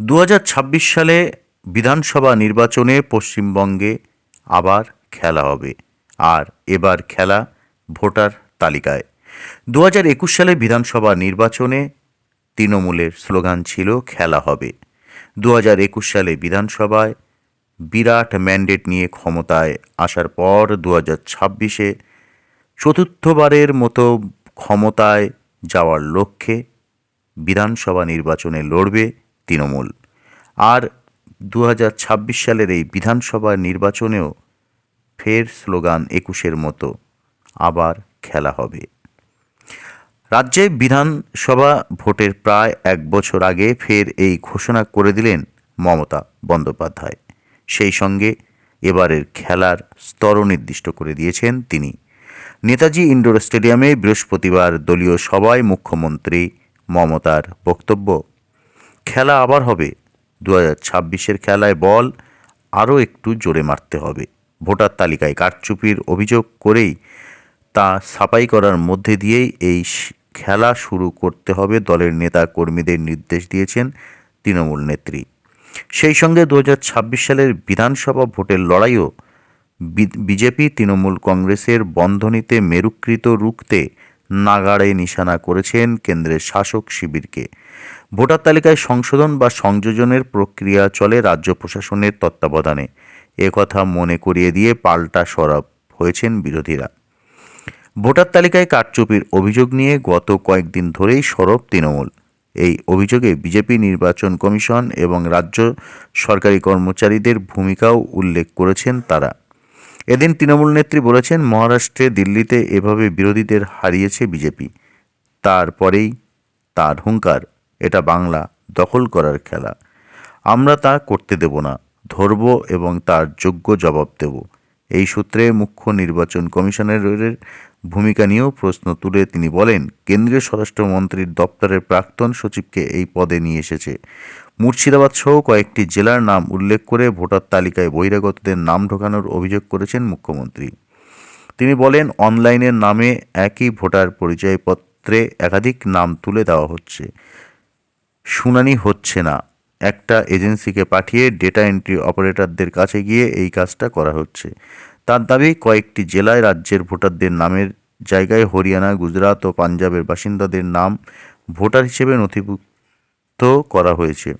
দু হাজার ছাব্বিশ সালে বিধানসভা নির্বাচনে পশ্চিমবঙ্গে আবার খেলা হবে। আর এবার খেলা ভোটার তালিকায়। দু একুশ সালে বিধানসভা নির্বাচনে তৃণমূলের স্লোগান ছিল, খেলা হবে। দু একুশ সালে বিধানসভায় বিরাট ম্যান্ডেট নিয়ে ক্ষমতায় আসার পর দু হাজার ছাব্বিশে চতুর্থবারের মতো ক্ষমতায় যাওয়ার লক্ষ্যে বিধানসভা নির্বাচনে লড়বে তৃণমূল। আর দু হাজার ছাব্বিশ সালের এই বিধানসভা নির্বাচনেও ফের স্লোগান একুশের মতো, আবার খেলা হবে। রাজ্যে বিধানসভা ভোটের প্রায় এক বছর আগে ফের এই ঘোষণা করে দিলেন মমতা বন্দ্যোপাধ্যায়। সেই সঙ্গে এবারের খেলার স্তর নির্দিষ্ট করে দিয়েছেন তিনি। নেতাজি ইন্ডোর স্টেডিয়ামে বৃহস্পতিবার দলীয় সভায় মুখ্যমন্ত্রী মমতার বক্তব্য খেলা আবার হবে। দু হাজার ছাব্বিশের খেলায় বল আরও একটু জোরে মারতে হবে। ভোটার তালিকায় কারচুপির অভিযোগ করেই তা সাফাই করার মধ্যে দিয়েই এই খেলা শুরু করতে হবে দলের নেতা কর্মীদের নির্দেশ দিয়েছেন তৃণমূল নেত্রী। সেই সঙ্গে দু হাজার ছাব্বিশ সালের বিধানসভা ভোটের লড়াইও বিজেপি তৃণমূল কংগ্রেসের বন্ধনীতে মেরুকৃত রুখতে নাগাড়ে নিশানা করেছেন কেন্দ্রের শাসক শিবিরকে। ভোটার তালিকায় সংশোধন বা সংযোজনের প্রক্রিয়া চলে রাজ্য প্রশাসনের তত্ত্বাবধানে। একথা মনে করিয়ে দিয়ে পাল্টা সরব হয়েছেন বিরোধীরা। ভোটার তালিকায় কারচুপির অভিযোগ নিয়ে গত কয়েকদিন ধরেই সরব তৃণমূল। এই অভিযোগে বিজেপি নির্বাচন কমিশন এবং রাজ্য সরকারি কর্মচারীদের ভূমিকাও উল্লেখ করেছেন তারা। এদিন তৃণমূল নেত্রী বলেছেন, মহারাষ্ট্রে দিল্লিতে এভাবে বিরোধীদের হারিয়েছে বিজেপি। তারপরেই তার হুঙ্কার। এটা বাংলা, দখল করার খেলা। আমরা তা করতে দেব না, ধরব এবং তার যোগ্য জবাব দেব। এই সূত্রে মুখ্য নির্বাচন কমিশনারের ভূমিকা নিয়েও প্রশ্ন তুলে তিনি বলেন, কেন্দ্রীয় স্বরাষ্ট্রমন্ত্রীর দপ্তরের প্রাক্তন সচিবকে এই পদে নিয়ে এসেছে। মুর্শিদাবাদ সহ কয়েকটি জেলার নাম উল্লেখ করে ভোটার তালিকায় বহিরাগতদের নাম ঢোকানোর অভিযোগ করেছেন মুখ্যমন্ত্রী। তিনি বলেন, অনলাইনের নামে একই ভোটার পরিচয়পত্রে একাধিক নাম তুলে দেওয়া হচ্ছে। শুনানি হচ্ছে না। একটা এজেন্সিকে পাঠিয়ে ডেটা এন্ট্রি অপারেটরদের কাছে গিয়ে এই কাজটা করা হচ্ছে। তার দাবি, কয়েকটি জেলায় রাজ্যের ভোটারদের নামের জায়গায় হরিয়ানা, গুজরাট ও পাঞ্জাবের বাসিন্দাদের নাম ভোটার হিসেবে নথিভুক্ত করা হয়েছে।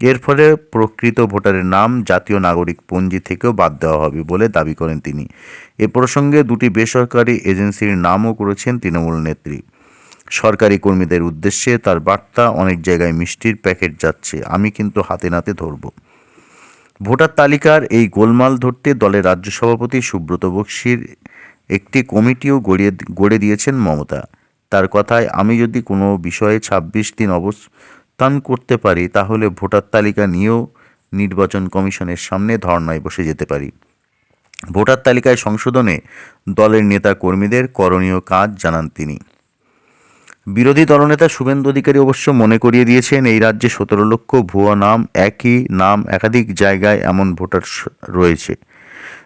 এর ফলে প্রকৃত ভোটারের নাম জাতীয় নাগরিক পঞ্জি থেকেও বাদ দেওয়া হবে বলে দাবি করেন তিনি। এ প্রসঙ্গে দুটি বেসরকারি এজেন্সির নামও করেছেন তৃণমূল নেত্রী। সরকারি কর্মীদের উদ্দেশ্যে তার বার্তা অনেক জায়গায় মিষ্টির প্যাকেট যাচ্ছে, আমি কিন্তু হাতে নাতে ধরব। ভোটার তালিকার এই গোলমাল ধরতে দলের রাজ্য সভাপতি সুব্রত বক্সির একটি কমিটিও গড়িয়ে, গড়ে দিয়েছেন মমতা। তার কথায়, আমি যদি কোনো বিষয়ে ছাব্বিশ দিন অবস্থান করতে পারি, তাহলে ভোটার তালিকা নিয়েও নির্বাচন কমিশনের সামনে ধর্নায় বসে যেতে পারি। ভোটার তালিকায় সংশোধনে দলের নেতা কর্মীদের করণীয় কাজ জানান তিনি। বিরোধী দলনেতা শুভেন্দু অধিকারী অবশ্য মনে করিয়ে দিয়েছেন, এই রাজ্যে সতেরো লক্ষ ভুয়া নাম, একই নাম একাধিক জায়গায় এমন ভোটার রয়েছে।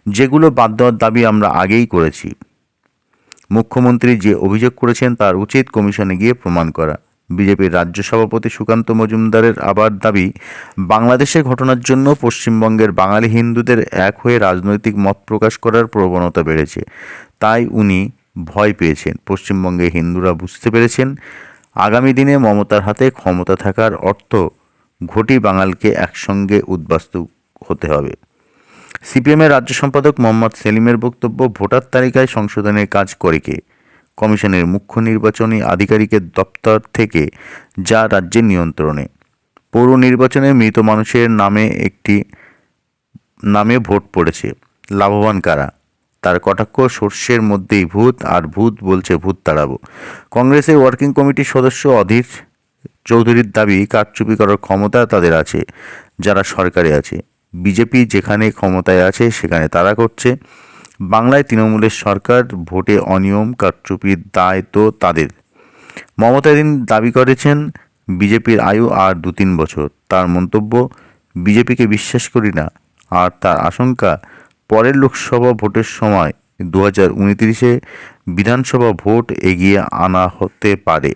যেগুলো বাদ দেওয়ার দাবি আমরা আগেই করেছি। মুখ্যমন্ত্রী যে অভিযোগ করেছেন তার উচিত কমিশনে গিয়ে প্রমাণ করা। বিজেপির রাজ্য সভাপতি সুকান্ত মজুমদারের আবার দাবি, বাংলাদেশে ঘটনার জন্য পশ্চিমবঙ্গের বাঙালি হিন্দুদের এক হয়ে রাজনৈতিক মত প্রকাশ করার প্রবণতা বেড়েছে। তাই উনি ভয় পেয়েছেন। পশ্চিমবঙ্গে হিন্দুরা বুঝতে পেরেছেন, আগামী দিনে মমতার হাতে ক্ষমতা থাকার অর্থ ঘটি বাঙালকে একসঙ্গে উদ্বাস্তু হতে হবে। সিপিএমের রাজ্য সম্পাদক মোহাম্মদ সেলিমের বক্তব্য, ভোটার তালিকায় সংশোধনের কাজ করে কে? কমিশনের মুখ্য নির্বাচনী আধিকারিকের দপ্তর থেকে, যা রাজ্যের নিয়ন্ত্রণে। পৌর নির্বাচনে মৃত মানুষের নামে একটি, নামে ভোট পড়েছে। লাভবান কারা? তার কটাক্ষ, সর্ষের মধ্যেই ভূত আর ভূত বলছে ভূত তাড়াবো। কংগ্রেসের ওয়ার্কিং কমিটির সদস্য অধীর চৌধুরীর দাবি, কারচুপি করার ক্ষমতা তাদের আছে, যারা সরকারে আছে। বিজেপি যেখানে ক্ষমতায় আছে, সেখানে তারা করছে। বাংলায় তৃণমূলের সরকার, ভোটে অনিয়ম কারচুপির দায় তো তাদের। মমতা এদিন দাবি করেছেন, বিজেপির আয়ু আর দু তিন বছর। তার মন্তব্য, বিজেপিকে বিশ্বাস করি না, আর তার আশঙ্কা পরের লোকসভা ভোটের সময় দু হাজার উনত্রিশে বিধানসভা ভোট এগিয়ে আনা হতে পারে।